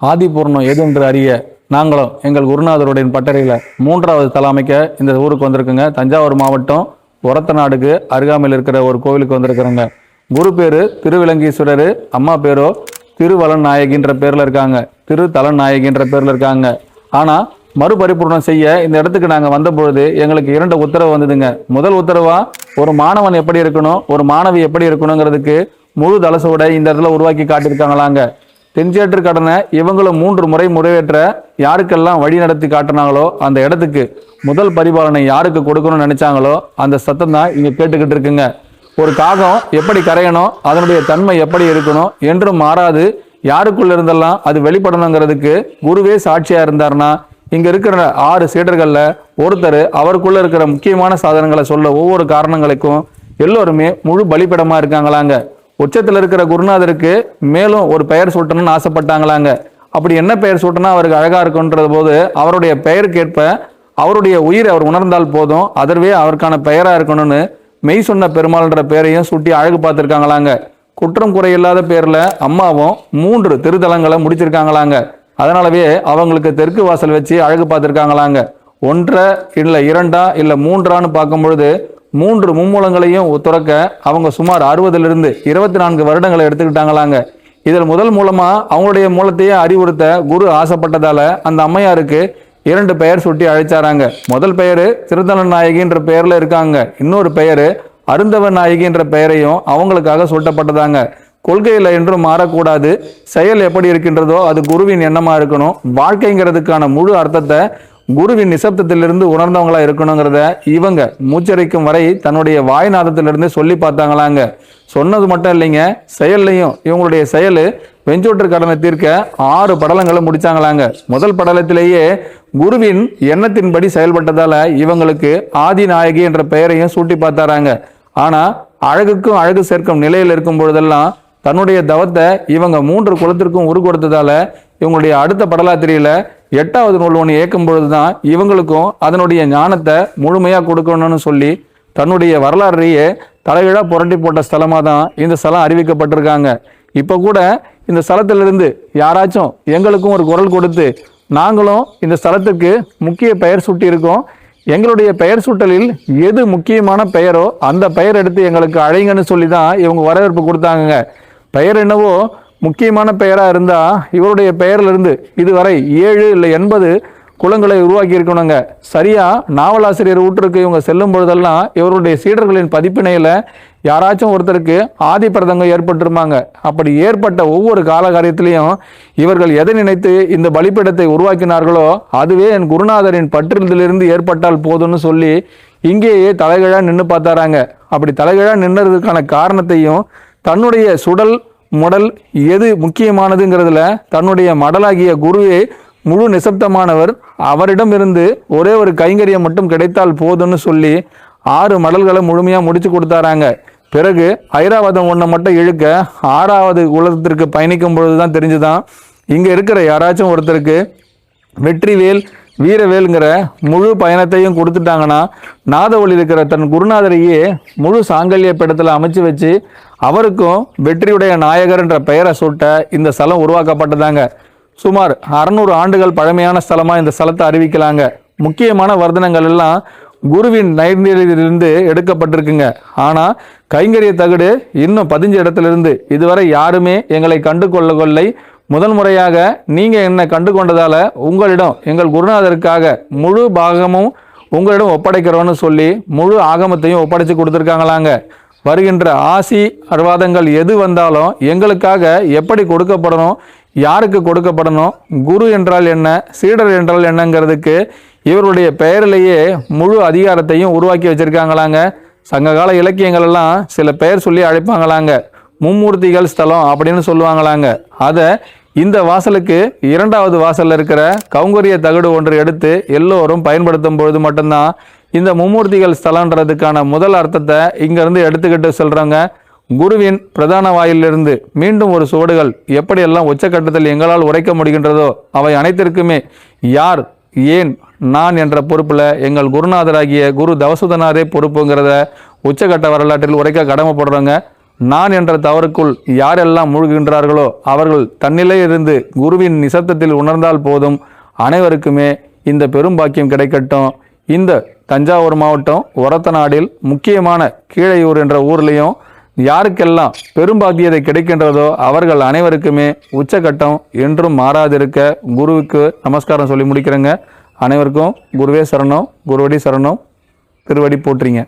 ஆதிபூர்ணம் எது என்று அறிய நாங்களும் எங்கள் குருநாதருடைய பட்டறையில் மூன்றாவது தலை அமைக்க இந்த ஊருக்கு வந்திருக்குங்க. தஞ்சாவூர் மாவட்டம் ஒரத்தநாடுக்கு அருகாமையில் இருக்கிற ஒரு கோவிலுக்கு வந்திருக்கிறோங்க. குரு பேரு திருவிலங்கீஸ்வரர் அம்மா பேரோ திருவலன் நாயகின்ற பேரில் இருக்காங்க. திரு தலன் நாயகின்ற பேரில் இருக்காங்க. ஆனால் மறுபரிபூர்ணம் செய்ய இந்த இடத்துக்கு நாங்கள் வந்த பொழுது எங்களுக்கு இரண்டு உத்தரவு வந்ததுங்க. முதல் உத்தரவா ஒரு மாணவன் எப்படி இருக்கணும் ஒரு மாணவி எப்படி இருக்கணுங்கிறதுக்கு முழு தலசோட இந்த இடத்துல உருவாக்கி காட்டியிருக்காங்களாங்க. தென்சேற்று கடனை இவங்களும் மூன்று முறை முறைவேற்ற யாருக்கெல்லாம் வழி நடத்தி காட்டினாங்களோ அந்த இடத்துக்கு முதல் பரிபாலனை யாருக்கு கொடுக்கணும்னு நினைச்சாங்களோ அந்த சத்தம் தான் இங்க கேட்டுக்கிட்டு இருக்குங்க. ஒரு காகம் எப்படி கரையணும் அதனுடைய தன்மை எப்படி இருக்கணும் என்றும் மாறாது யாருக்குள்ள இருந்தெல்லாம் அது வெளிப்படணுங்கிறதுக்கு குருவே சாட்சியா இருந்தார்னா இங்க இருக்கிற ஆறு சீடர்கள்ல ஒருத்தர் அவருக்குள்ள இருக்கிற முக்கியமான சாதனங்களை சொல்ல ஒவ்வொரு காரணங்களுக்கும் எல்லோருமே முழு பலிப்பிடமா இருக்காங்களாங்க. உச்சத்தில் இருக்கிற குருநாதருக்கு மேலும் ஒரு பெயர் சூட்டணும்னு ஆசைப்பட்டாங்களாங்க. அப்படி என்ன பெயர் சூட்டினா அவருக்கு அழகாக இருக்குன்றது போது அவருடைய பெயருக்கேற்ப அவருடைய உயிர் அவர் உணர்ந்தால் போதும் அதர்வே அவருக்கான பெயராக இருக்கணும்னு மெய் சொன்ன பெருமாள்ன்ற பெயரையும் சுட்டி அழகு பார்த்துருக்காங்களாங்க. குற்றம் குறையில்லாத பேரில் அம்மாவும் மூன்று திருத்தலங்களை முடிச்சிருக்காங்களாங்க. அதனாலவே அவங்களுக்கு தெற்கு வாசல் வச்சு அழகு பார்த்துருக்காங்களாங்க. ஒன்றை இல்லை இரண்டா இல்லை மூன்றான்னு பார்க்கும் பொழுது மூன்று மும்மூலங்களையும் துறக்க அவங்க சுமார் அறுபதுலேருந்து இருபத்தி நான்கு வருடங்களை எடுத்துக்கிட்டாங்களாங்க. இதில் முதல் மூலமாக அவங்களுடைய மூலத்தையே அறிவுறுத்த குரு ஆசைப்பட்டதால் அந்த அம்மையாருக்கு இரண்டு பெயர் சுட்டி அழைச்சாராங்க. முதல் பெயர் திருத்தலன் நாயகின்ற பெயரில் இருக்காங்க. இன்னொரு பெயர் அருந்தவ நாயகின்ற பெயரையும் அவங்களுக்காக சூட்டப்பட்டதாங்க. கொள்கையில் என்றும் மாறக்கூடாது. செயல் எப்படி இருக்கின்றதோ அது குருவின் எண்ணமாக இருக்கணும். வாழ்க்கைங்கிறதுக்கான முழு அர்த்தத்தை குருவின் நிசப்தத்திலிருந்து உணர்ந்தவங்களா இருக்கணுங்கிறத இவங்க மூச்சரிக்கும் வரை தன்னுடைய வாய்நாதத்திலிருந்து சொல்லி பார்த்தாங்களாங்க. சொன்னது மட்டும் இல்லைங்க செயல்லையும் இவங்களுடைய செயல் வெஞ்சோற்று கடனை தீர்க்க ஆறு படலங்களை முடிச்சாங்களாங்க. முதல் படலத்திலேயே குருவின் எண்ணத்தின்படி செயல்பட்டதால இவங்களுக்கு ஆதிநாயகி என்ற பெயரையும் சூட்டி பார்த்தாராங்க. ஆனா அழகுக்கும் அழகு சேர்க்கும் நிலையில் இருக்கும் பொழுதெல்லாம் தன்னுடைய தவத்தை இவங்க மூன்று குலத்திற்கும் உரு கொடுத்ததால இவங்களுடைய அடுத்த படலாத்திரியில எட்டாவது நூல் ஒன்று இயக்கும் பொழுதுதான் இவங்களுக்கும் அதனுடைய ஞானத்தை முழுமையாக கொடுக்கணும்னு சொல்லி தன்னுடைய வரலாறையே தலைகீழாக புரட்டி போட்ட ஸ்தலமாக தான் இந்த ஸ்தலம் அறிவிக்கப்பட்டிருக்காங்க. இப்போ கூட இந்த ஸ்தலத்திலிருந்து யாராச்சும் எங்களுக்கும் ஒரு குரல் கொடுத்து நாங்களும் இந்த ஸ்தலத்துக்கு முக்கிய பெயர் சூட்டியிருக்கோம். எங்களுடைய பெயர் சூட்டலில் எது முக்கியமான பெயரோ அந்த பெயர் எடுத்து எங்களுக்கு அழைங்கன்னு சொல்லி தான் இவங்க வரவேற்பு கொடுத்தாங்க பெயர் என்னவோ முக்கியமான பெயராக இருந்தால் இவருடைய பெயர்லேருந்து இதுவரை ஏழு இல்லை எண்பது குலங்களை உருவாக்கி இருக்கணுங்க. சரியாக நாவலாசிரியர் ஊற்றுக்கு இவங்க செல்லும் பொழுதெல்லாம் இவருடைய சீடர்களின் பதிப்பினையில் யாராச்சும் ஒருத்தருக்கு ஆதி பிரதங்கம் ஏற்பட்டிருப்பாங்க அப்படி ஏற்பட்ட ஒவ்வொரு காலகாரியத்திலையும் இவர்கள் எதை நினைத்து இந்த பலிப்பிடத்தை உருவாக்கினார்களோ அதுவே என் குருநாதரின் பற்றிலிருந்து ஏற்பட்டால் போதும்னு சொல்லி இங்கேயே தலைகழா நின்று பார்த்தாராங்க. அப்படி தலைகிழா நின்றதுக்கான காரணத்தையும் தன்னுடைய சுடல் முடல் எது முக்கியமானதுங்கிறதுல தன்னுடைய மடலாகிய குருவே முழு நிசப்தமானவர். அவரிடமிருந்து ஒரே ஒரு கைங்கரியம் மட்டும் கிடைத்தால் போதும்னு சொல்லி ஆறு மடல்களை முழுமையாக முடிச்சு கொடுத்தாராங்க. பிறகு ஐராவதம் ஒன்றை மட்டும் இழுக்க ஆறாவது உலகத்திற்கு பயணிக்கும் பொழுது தான் தெரிஞ்சுதான் இங்கே இருக்கிற யாராச்சும் ஒருத்தருக்கு வெற்றிவேல் வீரவேலுங்கிற முழு பயணத்தையும் கொடுத்துட்டாங்கன்னா நாதவழி இருக்கிற தன் குருநாதரையே முழு சாங்கல்ய பீடத்தில் அமைச்சு வச்சு அவருக்கும் வெற்றியுடைய நாயகர்ன்ற பெயரை சூட்ட இந்த ஸ்தலம் உருவாக்கப்பட்டதாங்க. சுமார் அறநூறு ஆண்டுகள் பழமையான ஸ்தலமாக இந்த ஸ்தலத்தை அறிவிக்கலாங்க. முக்கியமான வர்த்தனங்கள் எல்லாம் குருவின் நைர்நிலையிலிருந்து எடுக்கப்பட்டிருக்குங்க. ஆனால் கைங்கரிய தகடு இன்னும் பதிஞ்ச இடத்துல இருந்து இதுவரை யாருமே எங்களை கண்டு கொள்ள கொள்ளை முதல் முறையாக நீங்கள் என்னை கண்டு கொண்டதால் உங்களிடம் எங்கள் குருநாதருக்காக முழு பாகமும் உங்களிடம் ஒப்படைக்கிறோன்னு சொல்லி முழு ஆகமத்தையும் ஒப்படைச்சு கொடுத்துருக்காங்களாங்க. வருகின்ற ஆசி அர்வாதங்கள் எது வந்தாலும் எங்களுக்காக எப்படி கொடுக்கப்படணும் யாருக்கு கொடுக்கப்படணும் குரு என்றால் என்ன சீடர் என்றால் என்னங்கிறதுக்கு இவருடைய பெயரிலேயே முழு அதிகாரத்தையும் உருவாக்கி வச்சிருக்காங்களாங்க. சங்ககால இலக்கியங்களெல்லாம் சில பெயர் சொல்லி அழைப்பாங்களாங்க. மும்மூர்த்திகள் ஸ்தலம் அப்படின்னு சொல்லுவாங்களாங்க. அதை இந்த வாசலுக்கு இரண்டாவது வாசலில் இருக்கிற கவுங்கரிய தகடு ஒன்று எடுத்து எல்லோரும் பயன்படுத்தும் பொழுது மட்டும்தான் இந்த மும்மூர்த்திகள் ஸ்தலன்றதுக்கான முதல் அர்த்தத்தை இங்கேருந்து எடுத்துக்கிட்டு சொல்கிறாங்க குருவின் பிரதான வாயிலிருந்து மீண்டும் ஒரு சுவடுகள் எப்படியெல்லாம் உச்சக்கட்டத்தில் எங்களால் உரைக்க முடிகின்றதோ அவை அனைத்திற்குமே யார் ஏன் நான் என்ற பொறுப்பில் எங்கள் குருநாதராகிய குரு தவசுதனாரே பொறுப்புங்கிறத உச்சக்கட்ட வரலாற்றில் உரைக்க கடமைப்படுறோங்க. நான் என்ற தவறுக்குள் யாரெல்லாம் மூழ்குகின்றார்களோ அவர்கள் தன்னிலே இருந்து குருவின் நிசப்தத்தில் உணர்ந்தால் போதும். அனைவருக்குமே இந்த பெரும் பாக்கியம் கிடைக்கட்டும். இந்த தஞ்சாவூர் மாவட்டம் ஒரத்தநாடில் முக்கியமான கீழையூர் என்ற ஊர்லேயும் யாருக்கெல்லாம் பெரும்பாக்கியதை கிடைக்கின்றதோ அவர்கள் அனைவருக்குமே உச்சகட்டம் என்றும் மாறாதிருக்க குருவுக்கு நமஸ்காரம் சொல்லி முடிக்கிறேங்க. அனைவருக்கும் குருவே சரணம் குருவடி சரணம் திருவடி போட்டுறீங்க